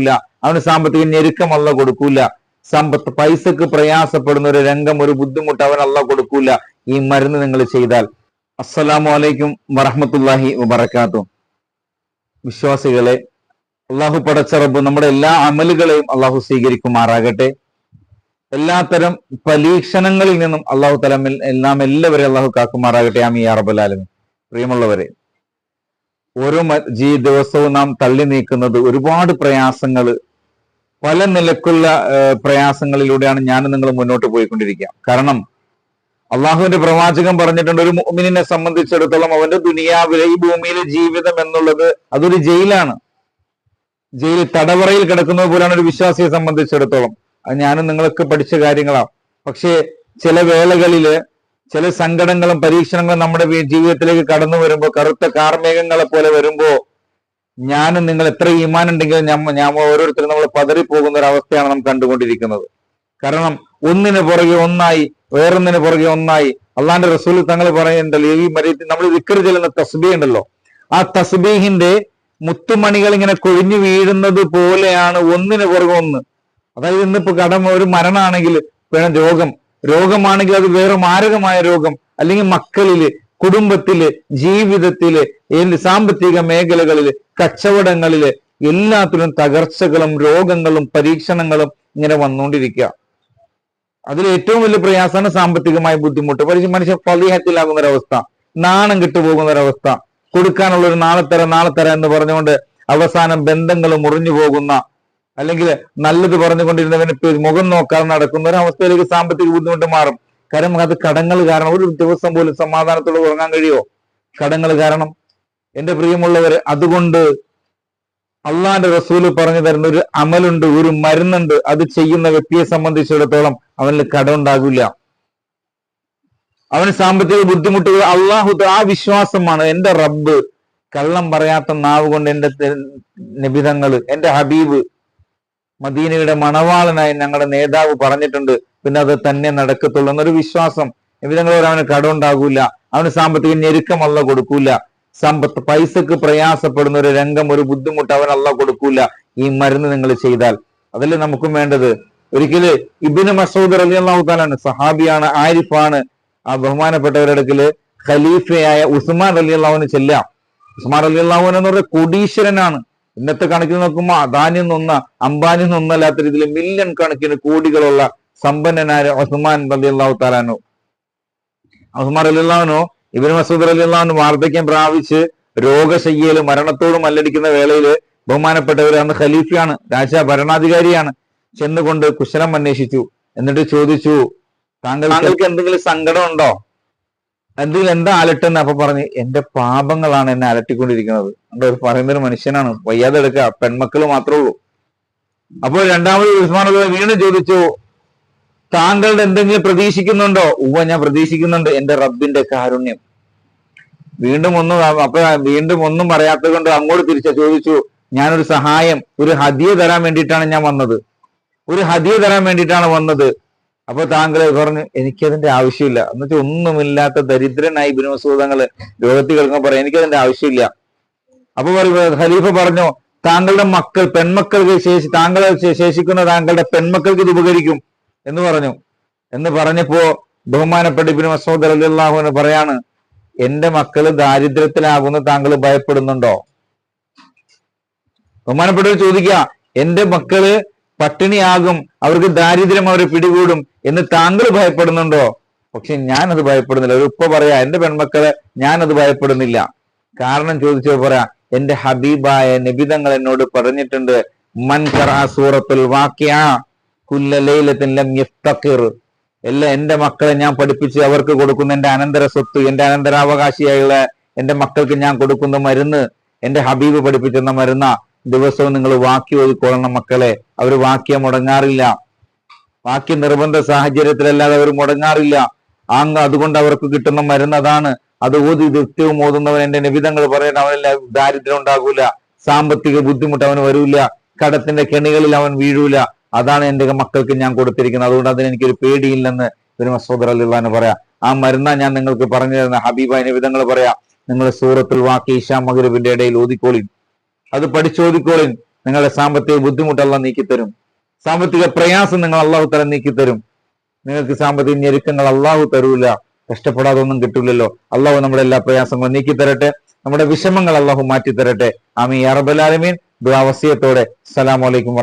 ഉണ്ടാകില്ല അവന് സാമ്പത്തിക ഞെരുക്കം അല്ല കൊടുക്കൂല. സമ്പത്ത് പൈസക്ക് പ്രയാസപ്പെടുന്ന ഒരു രംഗം ഒരു ബുദ്ധിമുട്ട് അവൻ അല്ല കൊടുക്കൂല. ഈ മരുന്ന് നിങ്ങൾ ചെയ്താൽ. അസ്സലാമു അലൈക്കും വറഹമത്തല്ലാഹി വബർക്കാത്തു വിശ്വാസികളെ അള്ളാഹു പടച്ചറബ് നമ്മുടെ എല്ലാ അമലുകളെയും അള്ളാഹു സ്വീകരിക്കുമാറാകട്ടെ. എല്ലാത്തരം പരീക്ഷണങ്ങളിൽ നിന്നും അള്ളാഹു തലമിൽ എല്ലാം എല്ലാവരെയും അള്ളാഹു കാക്കുമാറാകട്ടെ. ആമി അറബലാലും പ്രിയമുള്ളവരെ ഓരോ ജീ ദിവസവും നാം തള്ളി നീക്കുന്നത് ഒരുപാട് പ്രയാസങ്ങൾ. പല നിലക്കുള്ള പ്രയാസങ്ങളിലൂടെയാണ് ഞാൻ നിങ്ങൾ മുന്നോട്ട് പോയിക്കൊണ്ടിരിക്കുക. കാരണം അള്ളാഹുവിന്റെ പ്രവാചകൻ പറഞ്ഞിട്ടുണ്ട് ഒരു മുഅ്മിനിനെ സംബന്ധിച്ചിടത്തോളം അവന്റെ ദുനിയാവിലെ ഈ ഭൂമിയിലെ ജീവിതം എന്നുള്ളത് അതൊരു ജയിലാണ്. ജയിൽ തടവറയിൽ കിടക്കുന്നത് പോലെയാണ് ഒരു വിശ്വാസിയെ സംബന്ധിച്ചിടത്തോളം. അത് ഞാനും നിങ്ങളൊക്കെ പഠിച്ച കാര്യങ്ങളാണ് പക്ഷേ ചില വേളകളിൽ ചില സങ്കടങ്ങളും പരീക്ഷണങ്ങളും നമ്മുടെ ജീവിതത്തിലേക്ക് കടന്നു വരുമ്പോൾ കറുത്ത കാർമേഘങ്ങളെ പോലെ വരുമ്പോ ഞാനും നിങ്ങൾ എത്ര ഈമാൻ ഉണ്ടെങ്കിലും ഞാൻ ഓരോരുത്തരും നമ്മൾ പതറിപ്പോകുന്ന ഒരു അവസ്ഥയാണ് നാം കണ്ടുകൊണ്ടിരിക്കുന്നത്. കാരണം ഒന്നിന് പുറകെ ഒന്നായി വേറൊന്നിന് പുറകെ ഒന്നായി. അള്ളാന്റെ റസൂൽ തങ്ങൾ പറയുന്നുണ്ടല്ലോ ഈ മരിയത്തിൽ നമ്മൾ വിക്കർ ചെല്ലുന്ന തസ്ബീ ഉണ്ടല്ലോ. ആ തസ്ബീഹിന്റെ മുത്തുമണികൾ ഇങ്ങനെ കൊഴിഞ്ഞു വീഴുന്നത് പോലെയാണ് ഒന്നിന് പുറകെ ഒന്ന്. അതായത് ഇന്നിപ്പോ കടം ഒരു മരണമാണെങ്കിൽ വേണം രോഗം. രോഗമാണെങ്കിൽ അത് വേറെ മാരകമായ രോഗം. അല്ലെങ്കിൽ മക്കളിൽ കുടുംബത്തിൽ ജീവിതത്തിൽ സാമ്പത്തിക മേഖലകളിൽ കച്ചവടങ്ങളിൽ എല്ലാത്തിലും തകർച്ചകളും രോഗങ്ങളും പരീക്ഷണങ്ങളും ഇങ്ങനെ വന്നുകൊണ്ടിരിക്കുക. അതിൽ ഏറ്റവും വലിയ പ്രയാസമാണ് സാമ്പത്തികമായ ബുദ്ധിമുട്ട്. മനുഷ്യ മനുഷ്യൻ ഫലീഹത്തിലാകുന്ന ഒരവസ്ഥ. നാണം കിട്ടുപോകുന്ന ഒരവസ്ഥ. കൊടുക്കാനുള്ള ഒരു നാളെ തരാം നാളെ തരാം എന്ന് പറഞ്ഞുകൊണ്ട് അവസാനം ബന്ധങ്ങൾ മുറിഞ്ഞു പോകുന്ന അല്ലെങ്കിൽ നല്ലത് പറഞ്ഞുകൊണ്ടിരുന്നവന് മുഖം നോക്കാതെ നടക്കുന്ന ഒരു അവസ്ഥയിലേക്ക് സാമ്പത്തിക ബുദ്ധിമുട്ട് മാറും. കാരണം അത് കടങ്ങൾ കാരണം ഒരു ദിവസം പോലും സമാധാനത്തോടെ ഉറങ്ങാൻ കഴിയുമോ? കടങ്ങൾ കാരണം. എന്റെ പ്രിയമുള്ളവര് അതുകൊണ്ട് അള്ളാന്റെ റസൂൽ പറഞ്ഞു തരുന്ന ഒരു അമലുണ്ട് ഒരു മരുന്നുണ്ട്. അത് ചെയ്യുന്ന വ്യക്തിയെ സംബന്ധിച്ചിടത്തോളം അവനിൽ കടം ഉണ്ടാകില്ല അവന് സാമ്പത്തിക ബുദ്ധിമുട്ടുകൾ അള്ളാഹു ആ വിശ്വാസമാണ്. എന്റെ റബ്ബ് കള്ളം പറയാത്ത നാവ് കൊണ്ട് എന്റെ നിബിധങ്ങൾ എന്റെ ഹബീബ് മദീനയുടെ മണവാളനായി ഞങ്ങളുടെ നേതാവ് പറഞ്ഞിട്ടുണ്ട്. പിന്നെ അത് തന്നെ നടക്കത്തുള്ളൂ എന്നൊരു വിശ്വാസം. നിബിധങ്ങളോട് അവന് കടമുണ്ടാകൂല. അവന് സാമ്പത്തിക ഞെരുക്കം അല്ല കൊടുക്കൂല. സമ്പത്ത് പൈസക്ക് പ്രയാസപ്പെടുന്ന ഒരു രംഗം ഒരു ബുദ്ധിമുട്ട് അവൻ അല്ല കൊടുക്കൂല. ഈ മരുന്ന് നിങ്ങൾ ചെയ്താൽ. അതല്ലേ നമുക്കും വേണ്ടത്. ഒരിക്കൽ ഇബിന് മസൂദ് അലി അള്ളാഹുത്താലാണ് സഹാബിയാണ് ആരിഫാണ് ആ ബഹുമാനപ്പെട്ടവരുടെ ഖലീഫയായ ഉസ്മാൻ അലി അള്ളാഹുവിന് ചെല്ലാം. ഉസ്മാൻ അലി അള്ളാഹുവിൻ എന്ന് പറയുന്ന കോടീശ്വരനാണ്. ഇന്നത്തെ കണക്കിൽ നോക്കുമ്പോൾ അദാനിൽ നിന്നൊന്ന അംബാനിൽ നിന്നല്ലാത്ത രീതിയിൽ മില്യൺ കണക്കിന് കോടികളുള്ള സമ്പന്നനായ ഒസ്മാൻ അലി അള്ളാഹു താലാനു ഒസ്മാൻ അലി അള്ളഹാനു ഇബിൻ മസൂദ് അലി അള്ളഹാനു വാർദ്ധക്യം പ്രാപിച്ച് രോഗശയ്യയിൽ മരണത്തോടും മല്ലടിക്കുന്ന വേളയിൽ ബഹുമാനപ്പെട്ടവർ അന്ന് ഖലീഫയാണ് രാജ ഭരണാധികാരിയാണ്. ചെന്നുകൊണ്ട് കുശലം അന്വേഷിച്ചു. എന്നിട്ട് ചോദിച്ചു താങ്കൾ താങ്കൾക്ക് എന്തെങ്കിലും സങ്കടം ഉണ്ടോ? എന്തെങ്കിലും എന്താ അലട്ടെന്ന്? അപ്പൊ പറഞ്ഞ് എന്റെ പാപങ്ങളാണ് എന്നെ അലട്ടിക്കൊണ്ടിരിക്കുന്നത്. അതുകൊണ്ട് ഒരു പറയുന്ന ഒരു മനുഷ്യനാണ്. വയ്യാതെ എടുക്കുക. പെൺമക്കൾ മാത്രമേ ഉള്ളൂ. അപ്പോൾ രണ്ടാമത് ഉസ്മാൻ വീണ്ടും ചോദിച്ചു താങ്കളുടെ എന്തെങ്കിലും പ്രതീക്ഷിക്കുന്നുണ്ടോ? ഉവ ഞാൻ പ്രതീക്ഷിക്കുന്നുണ്ട്. എന്റെ റബ്ബിന്റെ കാരുണ്യം. വീണ്ടും ഒന്നും അപ്പൊ വീണ്ടും ഒന്നും പറയാത്തത് കൊണ്ട് അങ്ങോട്ട് തിരിച്ച ചോദിച്ചു ഞാനൊരു സഹായം ഒരു ഹദിയ തരാൻ വേണ്ടിയിട്ടാണ് ഞാൻ വന്നത്. ഒരു ഹദിയ തരാൻ വേണ്ടിയിട്ടാണ് വന്നത്. അപ്പൊ താങ്കൾ പറഞ്ഞു എനിക്കതിന്റെ ആവശ്യമില്ല. എന്നുവെച്ചാൽ ഒന്നുമില്ലാത്ത ദരിദ്രനായി ഇബ്നു ലോകത്തിൽ കിടക്കുമ്പോൾ പറയാം എനിക്കതിന്റെ ആവശ്യമില്ല. അപ്പൊ പറയുമ്പോൾ ഖലീഫ പറഞ്ഞു താങ്കളുടെ മക്കൾ പെൺമക്കൾക്ക് ശേഷി താങ്കളെ ശേഷിക്കുന്ന താങ്കളുടെ പെൺമക്കൾക്ക് ഇത് ഉപകരിക്കും എന്ന് പറഞ്ഞു. എന്ന് പറഞ്ഞപ്പോ ബഹുമാനപ്പെട്ട ഇബ്നു മസൂദ് എന്ന് പറയാണ് എന്റെ മക്കൾ ദാരിദ്ര്യത്തിലാകുന്ന താങ്കൾ ഭയപ്പെടുന്നുണ്ടോ? ബഹുമാനപ്പെട്ടവർ ചോദിക്കുക എന്റെ മക്കൾ പട്ടിണിയാകും അവർക്ക് ദാരിദ്ര്യം അവരെ പിടികൂടും എന്ന് താങ്കൾ ഭയപ്പെടുന്നുണ്ടോ? പക്ഷെ ഞാനത് ഭയപ്പെടുന്നില്ല. ഒരു ഉപ്പ പറയാ എന്റെ പെൺമക്കളെ ഞാനത് ഭയപ്പെടുന്നില്ല. കാരണം ചോദിച്ചത് പറയാ എന്റെ ഹബീബായ നിബിതങ്ങൾ എന്നോട് പറഞ്ഞിട്ടുണ്ട് മൻ സൂറത്തുൽ വാക്യ കുല്ല ലൈലത്തിൻ ലം യഫ്തഖിർ. എല്ലാ എന്റെ മക്കളെ ഞാൻ പഠിപ്പിച്ച് അവർക്ക് കൊടുക്കുന്ന എന്റെ അനന്തര സ്വത്ത് എന്റെ അനന്തരാവകാശിയായുള്ള എന്റെ മക്കൾക്ക് ഞാൻ കൊടുക്കുന്ന മരുന്ന് എന്റെ ഹബീബ് പഠിപ്പിച്ചെന്ന മരുന്ന ദിവസവും നിങ്ങൾ വാക്യം ഓതിക്കൊള്ളണം മക്കളെ. അവർ വാക്യം മുടങ്ങാറില്ല. വാക്യ നിർബന്ധ സാഹചര്യത്തിലല്ലാതെ അവർ മുടങ്ങാറില്ല. ആങ് അതുകൊണ്ട് അവർക്ക് കിട്ടുന്ന മരുന്ന് അതാണ്. അത് ഓതി നിത്യവും ഓതുന്നവൻ എന്റെ നിബിധങ്ങൾ പറയണം അവനല്ല ദാരിദ്ര്യം ഉണ്ടാകൂല. സാമ്പത്തിക ബുദ്ധിമുട്ട് അവന് വരൂല. കടത്തിന്റെ കെണികളിൽ അവൻ വീഴൂല. അതാണ് എന്റെ മക്കൾക്ക് ഞാൻ കൊടുത്തിരിക്കുന്നത്. അതുകൊണ്ട് അതിന് എനിക്കൊരു പേടിയില്ലെന്ന് ഒരു മസൂദർ അലിള്ളാന്ന് പറയാം. ആ മരുന്നാ ഞാൻ നിങ്ങൾക്ക് പറഞ്ഞു തരുന്ന ഹബീബായ നിബിധങ്ങൾ പറയാം. നിങ്ങൾ സൂറത്തുൽ വാക്കി ഇഷാ മഗ്രിബിന്റെ ഇടയിൽ ഓതിക്കോളിൻ. അത് പഠിച്ചോദിക്കോളിൻ നിങ്ങളുടെ സാമ്പത്തിക ബുദ്ധിമുട്ടെല്ലാം നീക്കിത്തരും. സാമ്പത്തിക പ്രയാസം നിങ്ങൾ അള്ളാഹു തല നീക്കിത്തരും നിങ്ങൾക്ക് സാമ്പത്തിക ഞെരുക്കങ്ങൾ അള്ളാഹു തരൂല. കഷ്ടപ്പെടാതെ ഒന്നും കിട്ടൂലല്ലോ. അള്ളാഹു നമ്മുടെ എല്ലാ പ്രയാസങ്ങളും നീക്കി തരട്ടെ. നമ്മുടെ വിഷമങ്ങൾ അള്ളാഹു മാറ്റി തരട്ടെ. ആമീ അറബലാലമീൻ ദുരാവസ്യത്തോടെ വസിയത്തോടെ. അസ്സലാമു അലൈക്കും